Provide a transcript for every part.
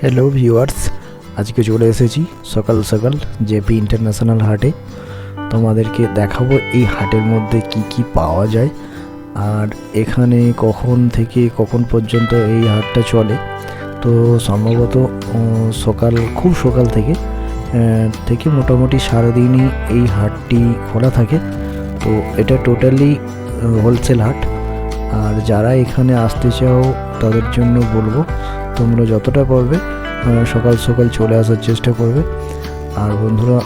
Hello viewers আজকে চলে এসেছি সকাল সকাল জেপি ইন্টারন্যাশনাল হাটে। তোমাদেরকে দেখাবো এই হাটের মধ্যে কি কি পাওয়া যায় আর এখানে কখন থেকে কখন পর্যন্ত এই হাটটা চলে। তো সম্ভবত সকাল, খুব সকাল থেকে থেকে মোটামুটি সারাদিনই এই হাটটি খোলা থাকে। তো এটা টোটালি হোলসেল হাট। আর যারা এখানে আসতে চাও, তাদের জন্য বলব তোমরা যতটা পারবে সকাল সকাল চলে আসার চেষ্টা করবে। আর বন্ধুরা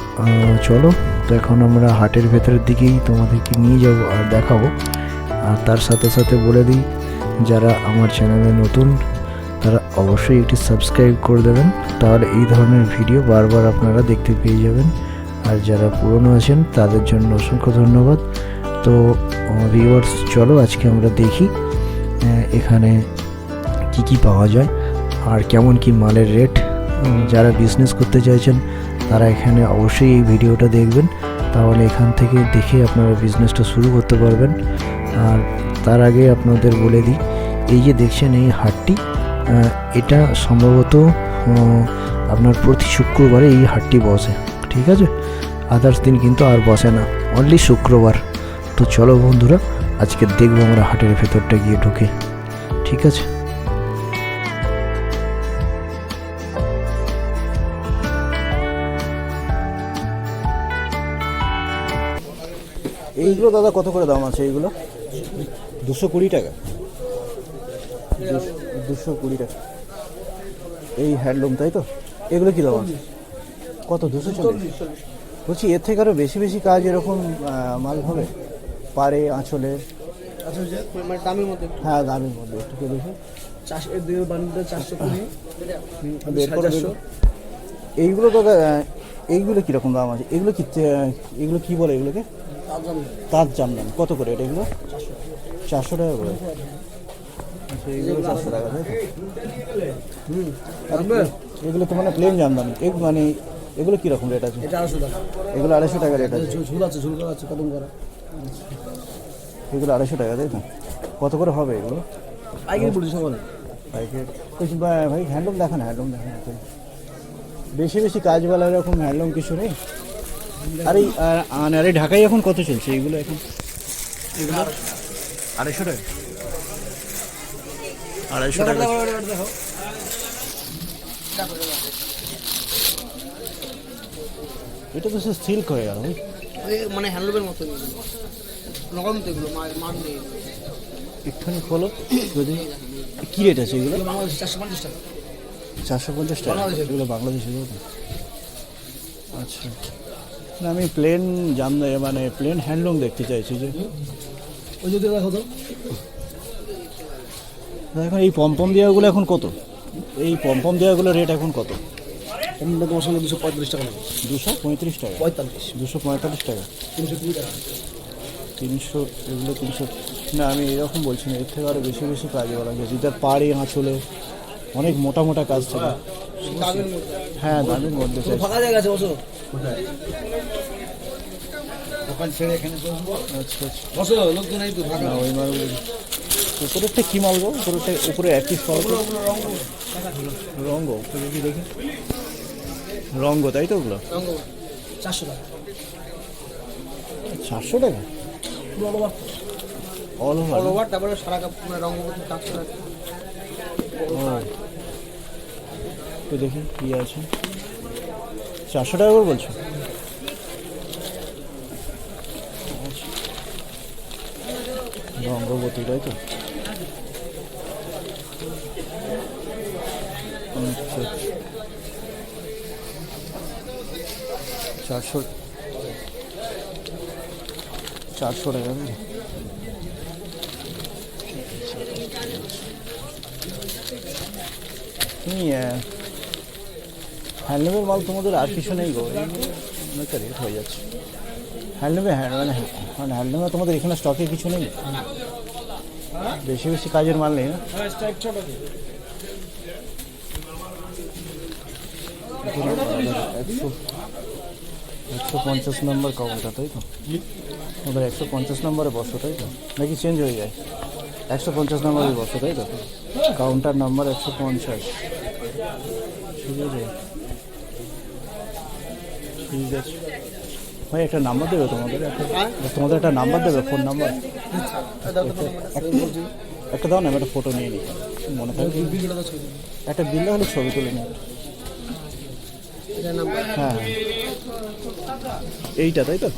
চলো, তো এখন আমরা হাটের ভেতরের দিকেই তোমাদেরকে নিয়ে যাব আর দেখাবো। আর তার সাথে সাথে বলে দিই, যারা আমার চ্যানেলে নতুন, তারা অবশ্যই একটি সাবস্ক্রাইব করে দেবেন। তাহলে এই ধরনের ভিডিও বারবার আপনারা দেখতে পেয়ে যাবেন। আর যারা পুরনো আছেন, তাদের জন্য অসংখ্য ধন্যবাদ। তো ভিউয়ার্স চলো আজকে আমরা দেখি এখানে কি কি পাওয়া যায়। আর কেমন কি মালের রেট যারা বিজনেস করতে চাইছেন তারা এখানে অবশ্যই এই ভিডিওটা দেখবেন। তাহলে এখান থেকে দেখে আপনারা বিজনেসটা শুরু করতে পারবেন। আর তার আগে আপনাদের বলে দিই এই যে দেখছেন এই হাটটি এটা সম্ভবত আপনার প্রতি শুক্রবারে এই হাটটি বসে ঠিক আছে? আদার্স দিন কিন্তু আর বসে না অনলি শুক্রবার। তো চলো বন্ধুরা আজকে দেখব আমরা হাটের ভেতরটা গিয়ে ঢুকে ঠিক আছে? এইগুলো দাদা কত করে দাম আছে এইগুলো? দুশো কুড়ি টাকা। দুশ- দুশো কুড়ি টাকা। এই হ্যান্ডলুম তাই তো? এগুলো কী দাম আছে? কত দুশো চল্লিশ? বলছি এর থেকে আরও বেশি বেশি কাজ এরকম মাল হবে? পারে আঁচলে? আচ্ছা মানে দামের মধ্যে হ্যাঁ দামের মধ্যে একটু করে দেখি। এইগুলো দাদা এইগুলো কীরকম দাম আছে? এগুলো কি এগুলো কি বলে এগুলোকে? তাঁত জামদান। কত করে এটা এগুলো? চারশো টাকা। করে। আচ্ছা এগুলো চারশো টাকা? এগুলো তো মানে প্লেন জামদানি। মানে এগুলো কীরকম রেট আছে? এটা আড়াইশো টাকা। এগুলো আড়াইশো টাকা রেট আছে। ঝুল- আছে ঝুল করা আছে কদম করা। এগুলো আড়াইশো টাকা তাই তো? কত করে হবে এগুলো? পাইকারি পড়ছে সকালে। পাইকারি। ভাই হ্যান্ডলুম দেখান হ্যান্ডলুম দেখান। একটু। বেশি বেশি কাজওয়ালা এরকম হ্যান্ডলুম কিছু নেই? আর এই আর- আর এই ঢাকায় এখন কত চলছে? এগুলো এখন এগুলো আড়াইশো টাকা। আড়াইশো টাকা। এটা তো সে সিল্ক হয়ে গেল মানে হ্যান্ডলুমের মতো নরম তো এগুলো মার নেই। একটুখানি খোলো যদি কী রেট আছে এগুলো? চারশো পঞ্চাশ টাকা। চারশো পঞ্চাশ টাকা? এগুলো বাংলাদেশে আচ্ছা। না আমি প্লেন জাম মানে প্লেন হ্যান্ডলুম দেখতে চাইছি যে। ওই যদি দেখো তো। এখন এই পম্পম দেওয়াগুলো এখন কত? এই পম্পম দেওয়াগুলো রেট এখন কত? কমটা তোমার সঙ্গে দুশো পঁয়ত্রিশ টাকা দুশো পঁয়ত্রিশ টাকা? পঁয়তাল্লিশ। দুশো পঁয়তাল্লিশ টাকা? তিনশো কুড়ি টাকা। তিনশো এগুলো তিনশো না আমি এরকম বলছি না এর থেকে আরও বেশি বেশি কাজ বলা যায়। যেটার পাড়ে আঁচলে অনেক মোটা মোটা কাজ থাকে। হ্যাঁ দামের মধ্যে। ফাঁকা জায়গা আছে বসো দোকান ছেড়ে এখানে আচ্ছা আচ্ছা। বসো লোকজন নাই তো ফাঁকা না ওই মালগুলো উপরেরটা কী মাল গো উপরেরটা উপরে একই ফল রঙ্গ উপরে কি দেখি। রঙ্গ তাই তো ওগুলো? চারশো টাকা। চারশো টাকা? All over all all over over তারপরে সারা মানে রঙ চারশো টাকা। তো দেখি কি আছে। চারশো টাকা করে বলছো আচ্ছা। তাই তো আচ্ছা চারশো চারশো টাকা না? হ্যান্ডলুমের মাল তোমাদের আর কিছু নেই গো অনেকটা রেট হয়ে যাচ্ছে। হ্যান্ডলুমে হ্যান্ড মানে মানে হ্যান্ডলুমে তোমাদের এখানে স্টকে কিছু নেই? বেশি বেশি কাজের মাল নেই না? একশো পঞ্চাশ নম্বর কাউন্টার তাই তো? ওদের একশো পঞ্চাশ নম্বরে বসো, তাই তো? নাকি চেঞ্জ হয়ে যায়? একশো পঞ্চাশ নম্বরই বসে, তাই তো? কাউন্টার নাম্বার একশো পঞ্চাশ। ঠিক আছে ঠিক আছে ভাই, একটা নাম্বার দেবে তোমাদের? তোমাদের একটা নাম্বার দেবে ফোন নাম্বার একটা দাও না একটা ফটো নিয়ে নিই। মনে থাকে? একটা বিল হলে ছবি তুলে নিই। হ্যাঁ। এইটা, তাই তো?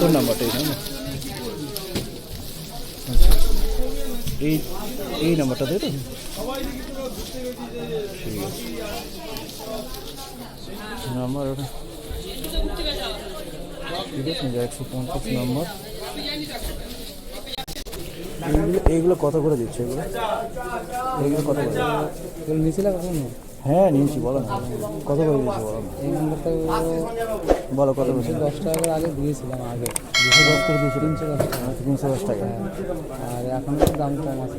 তোর নাম্বারটা এইটা না আচ্ছা। এই এই নাম্বারটা তাই তো? ঠিক আছে। নাম্বার একশো পঞ্চাশ নাম্বার। এইগুলো কত করে দিচ্ছে এগুলো? এইগুলো কত করে? এগুলো নিয়েছিল কখনো হ্যাঁ নিয়েছি বলো না। কত করে দিয়েছি বলো না। এই নাম্বারটা বলো। কত করে? দশ টাকা করে আগে দিয়েছিলাম আগে। দুশো দশ করে দিয়েছি তিনশো দশ টাকা। তিনশো দশ টাকা আর এখন তো দাম কম আছে।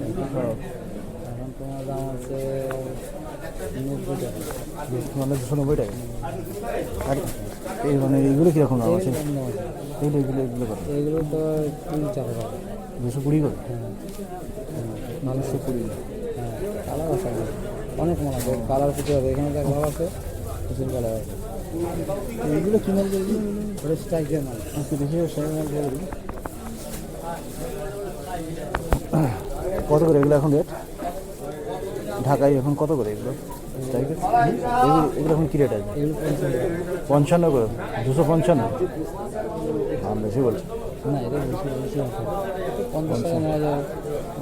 মানে দুশো আর এই মানে এইগুলো কীরকম দাম আছে এগুলো এগুলো তো দুশো কুড়ি করে হ্যাঁ কুড়ি হ্যাঁ অনেক মাল আছে কালার প্রচুর আছে এখানে ভাব আছে প্রচুর কালার আছে এইগুলো কী মাল বলবি ওটা মাল দেখি মাল কত করে এগুলো এখন রেট ঢাকায় এখন কত করে এগুলো? এগুলো এখন কী রেট আছে? পঞ্চান্ন করে। দুশো পঞ্চান্ন? দাম বেশি বলছি। না এটা বেশি বেশি পঞ্চাশ টাকা নেওয়া যাবে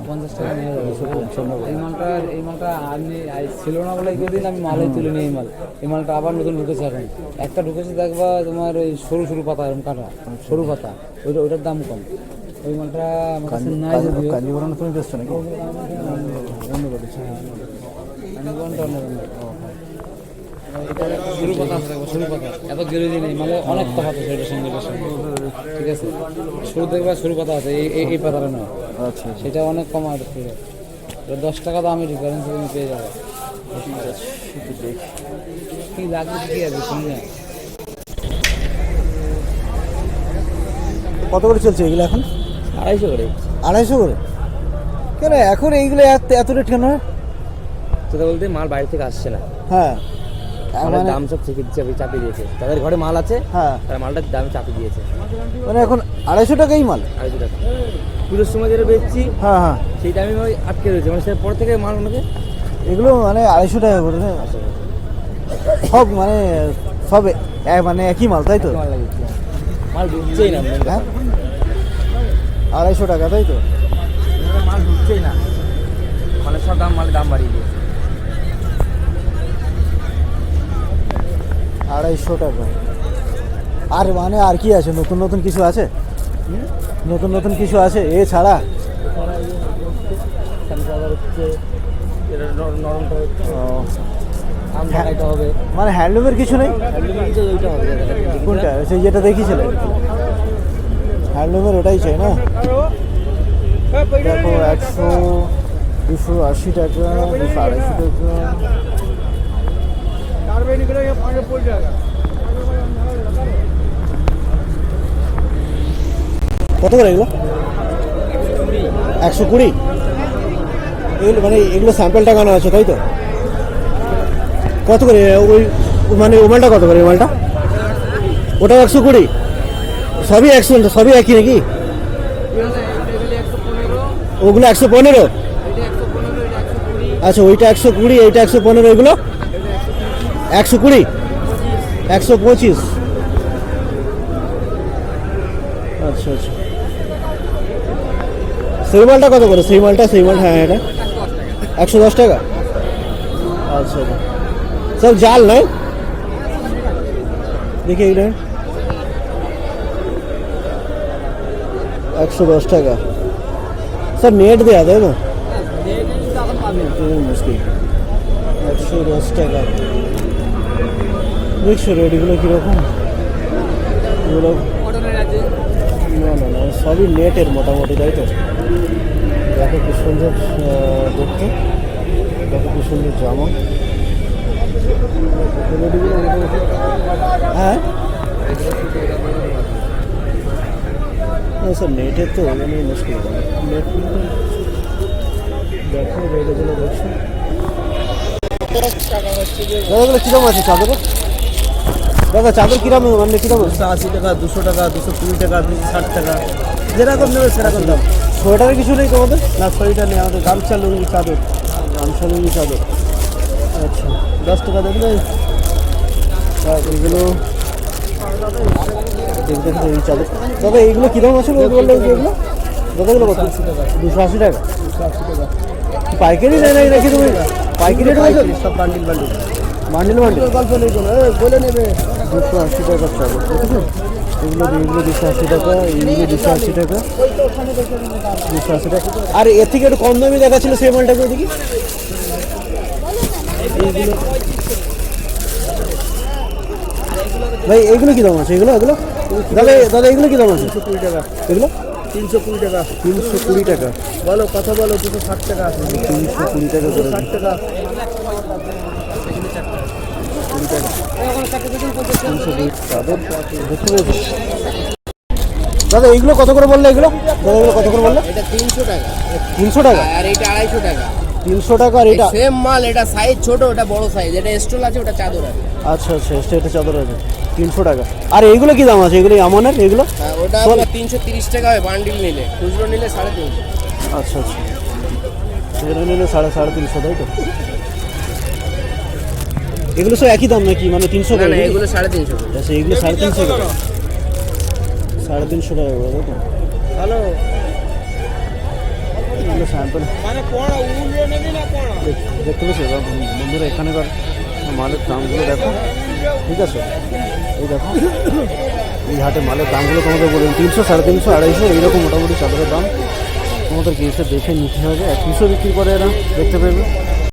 পঞ্চাশ টাকা নেওয়া যাবে দুশো পঞ্চান্ন এই মালটা এই মালটা আমি ছিল না বলে দিন আমি মালই তুলে নিই এই মাল। এই মালটা আবার নতুন ঢুকেছে এখন। একটা ঢুকেছে দেখবা তোমার ওই সরু সরু পাতা এরকম কাটা সরু পাতা। ওইটা ওইটার দাম কম। ওই মালটা আমার কাছে নাই তুমি বেচছো নাকি? অন্য এত গেরুজি নেই মানে অনেক তফাৎ আছে এটার সঙ্গে ঠিক আছে দেখবা সরু পাতা আছে এই পাতাটা নয় আচ্ছা সেটা অনেক কম আর দশ টাকা দামে ডিফারেন্স তুমি পেয়ে যাবে কি লাগবে কি আছে শুনি না কত করে চলছে এগুলো এখন? আড়াইশো করে। আড়াইশো করে? কেন এখন এইগুলো এত এত রেট কেন? সেটা বলতে মাল বাইরে থেকে আসছে না। হ্যাঁ। মালের মানে দাম সব চেপে চাপিয়ে চাপিয়ে দিয়েছে। তাদের ঘরে মাল আছে হ্যাঁ। তারা মালটার দাম চাপিয়ে দিয়েছে। মানে এখন আড়াইশো টাকাই মাল। আড়াইশো টাকা। পুজোর সময় যেটা বেচছি হ্যাঁ হ্যাঁ। সেই দামে ওই আটকে রয়েছে। মানে সেটা পর থেকে মাল ওনাকে এগুলো মানে আড়াইশো টাকা করে? সব মানে সব মানে একই মাল তাই তো? মাল মাল ঢুকছেই না হ্যাঁ। আড়াইশো টাকা তাই তো? মাল ঢুকছেই না। মানে সব দাম মালের দাম বাড়িয়ে দিয়েছে। আড়াইশো টাকা। আর মানে আর কি আছে? নতুন নতুন কিছু আছে? নতুন নতুন কিছু আছে? এ ছাড়া? মানে হ্যান্ডলুমের কিছু নেই। কোনটা? সেই যেটা দেখিয়েছিলেন হ্যান্ডলুমের ওটাই চাই না? দেখো, একশো, দুশো আশি টাকা, দুশো আড়াইশো টাকা। কত করে এগুলো? একশো কুড়ি? এগুলো মানে এগুলো স্যাম্পেল টাকানো আছে, তাই তো? কত করে ওই মানে ও কত করে ওই মালটা ওটাও একশো কুড়ি? সবই একশো, সবই একই নাকি? ওগুলো একশো পনেরো? আচ্ছা ওইটা একশো কুড়ি, এইটা একশো পনেরো, এগুলো? একশো কুড়ি। একশো পঁচিশ। আচ্ছা আচ্ছা। সেই মালটা কত করে? সেই মালটা সেই মালটা হ্যাঁ এটা। একশো দশ টাকা। আচ্ছা আচ্ছা। সব জাল নয় দেখি এইটা। একশো দশ টাকা। স্যার, নেট দেওয়া তাই না? খুবই মুশকিল একশো দশ টাকা। দেখছ রেডিগুলো কীরকম? এগুলো না না না সবই নেটের মোটামুটি তাই তো? দেখো কি সুন্দর দেখতে। দেখো কি সুন্দর জামা। রেডিগুলো হ্যাঁ স্যার নেটের তো মানে মুশকিল। নেট দেখো রেটগুলো দেখছ। দাদাগুলো কিরম আছে চাদরের দাদা চাদর কিরম মানে কিরম? দুশো আশি টাকা দুশো টাকা দুশো কুড়ি টাকা দুশো ষাট টাকা। যেরকম নেবে সেরকম দাম। সোয়েটারের কিছু নেই তোমাদের? না শরীরটা নেই আমাদের গামছা লুঙ্গি চাদর। গামছা লুঙ্গি চাদর। আচ্ছা দশ টাকা দেখলে আর এগুলো এই চাদর। দাদা এইগুলো কিরম আছে? এগুলো দাদা এগুলো? কত দুশো আশি টাকা। কি পাইকারি নেয় নাকি তুমি? পাইকারি রেট বলছো সব বান্ডিল বান্ডিল বান্ডিল বান্ডিল গল্প নেই কোনো বলে নেবে দুশো আশি টাকার চাদর বুঝেছ এগুলো এগুলো দুশো আশি টাকা এইগুলো দুশো আশি টাকা। দুশো আশি টাকা আর এর থেকে একটু কম দামি দেখাচ্ছিল সেই মালটাকে ওদিকে এইগুলো ভাই এইগুলো কি দাম আছে? এগুলো এগুলো? দাদা দাদা এগুলো কি দাম আছে? কুড়ি টাকা। এগুলো? তিনশো কুড়ি টাকা। তিনশো কুড়ি টাকা। বলো কথা বলো দুশো ষাট টাকা তিনশো কুড়ি টাকা করে। ষাট টাকা। তিনশো কুড়ি দাদা এইগুলো কত করে বললে এগুলো? দাদা এগুলো কত করে বললে? এটা তিনশো টাকা। তিনশো টাকা? আর এটা আড়াইশো টাকা। তিনশো টাকা আর এটা? সেম মাল এটা সাইজ ছোট ওটা বড় সাইজ এটা স্টল আছে ওটা চাদর আছে। আচ্ছা আচ্ছা এটা চাদর আছে তিনশো টাকা। আর এইগুলো কি দাম আছে? এগুলো আমানের? এগুলো? হ্যাঁ, ওটা। আপনার তিনশো তিরিশ টাকা হয় বান্ডিল নিলে খুচরো নিলে সাড়ে তিনশো। আচ্ছা আচ্ছা। এগুলো নিলে সাড়ে সাড়ে তিনশো তাই তো? এগুলো সব একই দাম নাকি? মানে তিনশো নাকি? এগুলো সাড়ে তিনশো আচ্ছা এগুলো সাড়ে তিনশো করে। সাড়ে তিনশো টাকা হ্যালো এগুলো স্যাম্পল দেখতে পেয়েছ এবার বন্ধুরা এখানকার মালের দামগুলো দেখো। ঠিক আছে? এই দেখো। এই হাটে মালের দামগুলো তোমাদের বলুন তিনশো সাড়ে তিনশো আড়াইশো এইরকম মোটামুটি চাদরের দাম। তোমাদেরকে এসে দেখে নিতে হবে। এক পিসও বিক্রি করে এরা দেখতে পাবে